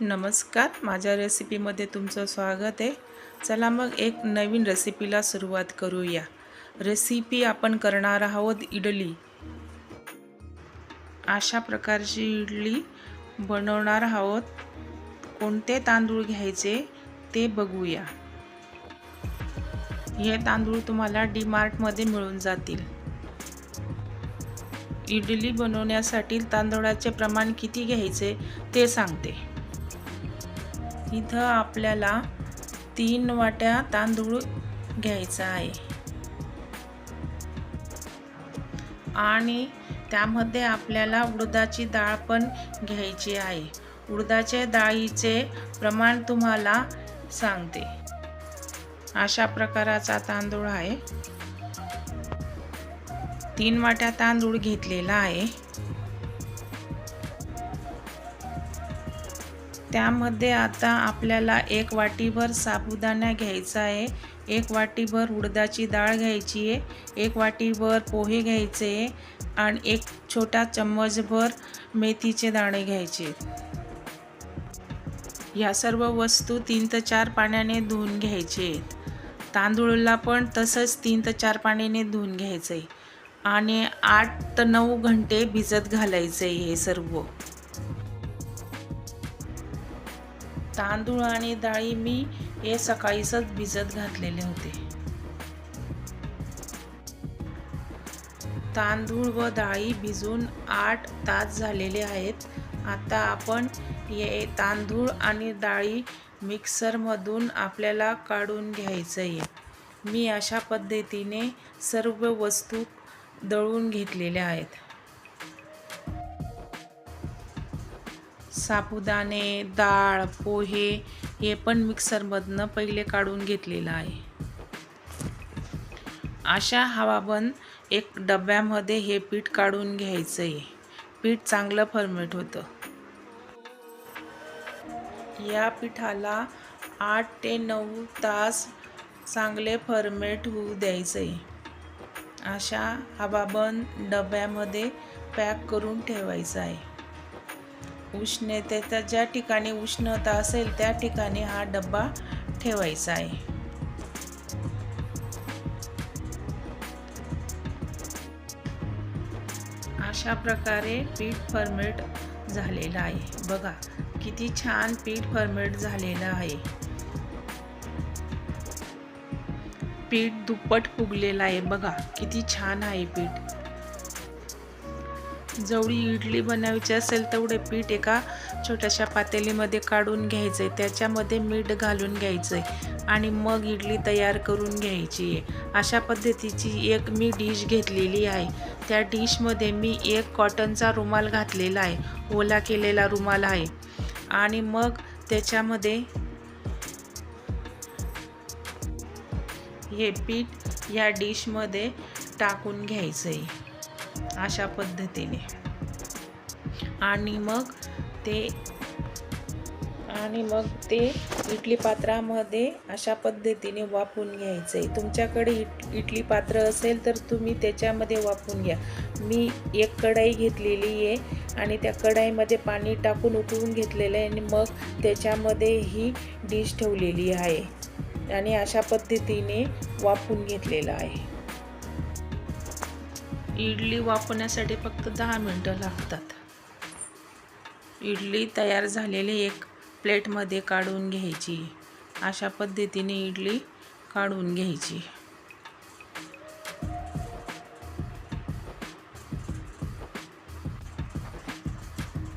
नमस्कार. माझ्या रेसिपीमध्ये तुमचं स्वागत आहे. चला मग एक नवीन रेसिपीला सुरुवात करूया. रेसिपी आपण करणार आहोत इडली. अशा प्रकारची इडली बनवणार आहोत. कोणते तांदूळ घ्यायचे ते बघूया. हे तांदूळ तुम्हाला डी मार्टमध्ये मिळून जातील. इडली बनवण्यासाठी तांदळाचे प्रमाण किती घ्यायचे ते सांगते. इथं आपल्याला तीन वाट्या तांदूळ घ्यायचा आहे. आणि त्यामध्ये आपल्याला उडदाची डाळ पण घ्यायची आहे. उडदाच्या डाळीचे प्रमाण तुम्हाला सांगते. अशा प्रकाराचा तांदूळ आहे. तीन वाट्या तांदूळ घेतलेला आहे. त्यामध्ये आता आपल्याला एक वाटीभर साबुदाणा घ्यायचा आहे एक वाटीभर उडदाची डाळ घ्यायची आहे एक वाटीभर पोहे घ्यायचे आहे आणि एक छोटा चम्मचभर मेथीचे दाणे घ्यायचे या सर्व वस्तू तीन ते चार पाण्याने धुवून घ्यायचे आहेत. तांदूळला पण तसंच तीन ते चार पाण्याने धुवून घ्यायचं आहे आणि आठ ते नऊ घंटे भिजत घालायचं आहे हे सर्व. तांदूळ आणि डाळी मी हे सकाळीच भिजत घातलेले होते. तांदूळ व डाळी भिजून आठ तास झालेले आहेत. आता आपण हे तांदूळ आणि डाळी मिक्सरमधून आपल्याला काढून घ्यायचं आहे मी अशा पद्धतीने सर्व वस्तू दळून घेतलेल्या आहेत. साबुदाणे डाळ पोहे हे पण मिक्सरमधनं पहिले काढून घेतलेलं आहे. अशा हवाबंद एक डब्यामध्ये हे पीठ काढून घ्यायचं आहे पीठ चांगलं फर्मेट होतं. या पिठाला आठ ते नऊ तास चांगले फर्मेट होऊ द्यायचं आहे अशा हवाबंद डब्यामध्ये पॅक करून ठेवायचं आहे. उष्णतेचा ज्या ठिकाणी उष्णता असेल त्या ठिकाणी हा डब्बा ठेवायचा आहे. अशा प्रकारे पीठ फर्मेट झालेलं आहे. बघा किती छान पीठ फर्मेट झालेलं आहे. पीठ दुप्पट फुगलेलं आहे. बघा किती छान आहे पीठ. जेवढी इडली बनवायची असेल तेवढे पीठ एका छोट्याशा पातेलीमध्ये काढून घ्यायचं आहे त्याच्यामध्ये मीठ घालून घ्यायचं आहे आणि मग इडली तयार करून घ्यायची आहे. अशा पद्धतीची एक मी डिश घेतलेली आहे. त्या डिशमध्ये मी एक कॉटनचा रुमाल घातलेला आहे. ओला केलेला रुमाल आहे. आणि मग त्याच्यामध्ये हे पीठ या डिशमध्ये टाकून घ्यायचं आहे अशा पद्धतीने. आणि मग ते आणि मग ते इडली पात्रामध्ये अशा पद्धतीने वाफून घ्यायचं आहे तुमच्याकडे इट इडली पात्र असेल तर तुम्ही त्याच्यामध्ये वाफून घ्या. मी एक कढाई घेतलेली आहे आणि त्या कढाईमध्ये पाणी टाकून उकळून घेतलेलं आहे आणि मग त्याच्यामध्ये ही डिश ठेवलेली आहे. आणि अशा पद्धतीने वाफून घेतलेलं आहे. इडली वाफवण्यासाठी फक्त दहा मिनटं लागतात. इडली तयार झालेली एक प्लेटमध्ये काढून घ्यायची. अशा पद्धतीने इडली काढून घ्यायची.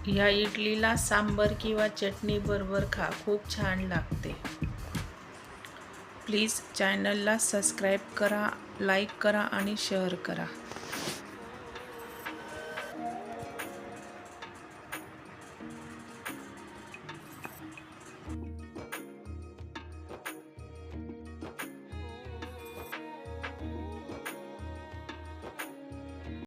ह्या इडलीला सांबर किंवा चटणी बरोबर खा खूप छान लागते. प्लीज चॅनलला सबस्क्राईब करा लाईक करा आणि शेअर करा.